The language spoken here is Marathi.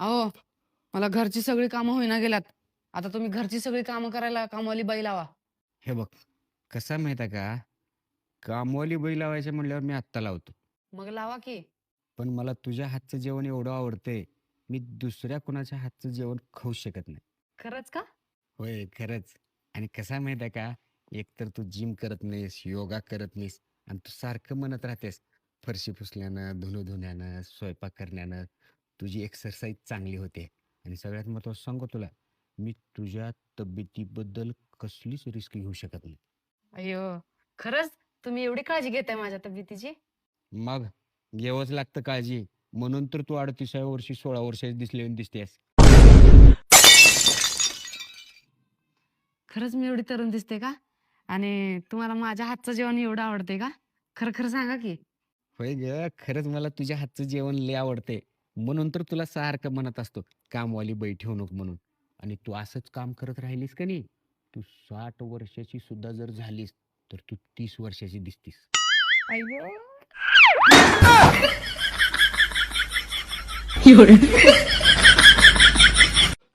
अहो मला घरची सगळी कामं होईना गेल्यात. आता तुम्ही घरची सगळी कामं करायला कामवाली बाई लावा. हे बघ कसा माहीत आहे का? कामवाली बैल लावायचं म्हणल्यावर मी आत्ता लावतो. मग लावा की. पण मला तुझ्या हातचं जेवण एवढं आवडतंय मी दुसऱ्या कुणाच्या हातचं जेवण खाऊ शकत नाही. खरंच का? होय खरंच. आणि कसा माहीत आहे का? एकतर तू जिम करत नाहीस योगा करत नाहीस आणि तू सारखं म्हणत राहतेस फरशी पुसल्यानं धुणं धुण्यानं स्वयंपाक करण्यानं तुझी एक्सरसाइज चांगली होते. आणि सगळ्यात महत्त्वाचं सांगू तुला मी तुझ्या तब्येतीबद्दल कसलीच रिस्क घेऊ शकत नाही. अय्यो खरंच तुम्ही एवढी काळजी घेताय माझ्या तब्येतीची? मग घ्यावंच लागतं काळजी. म्हणून तर तू अडतीसाव्या वर्षी सोळा वर्षाची दिसले दिसतेस. खरंच मी एवढी तरुण दिसते का? आणि तुम्हाला माझ्या हातचं जेवण एवढं आवडते का? खरं खरं सांगा की. होय ग खरंच मला तुझ्या हातचं जेवण लय आवडते. म्हणून तर तुला सारखं म्हणत असतो कामवाली बाई ठेवू नको म्हणून. आणि तू असंच काम करत राहिलीस का नाही? तू साठ वर्षाची सुद्धा जर झालीस तर तू तीस वर्षाची दिसतीस. अय्यो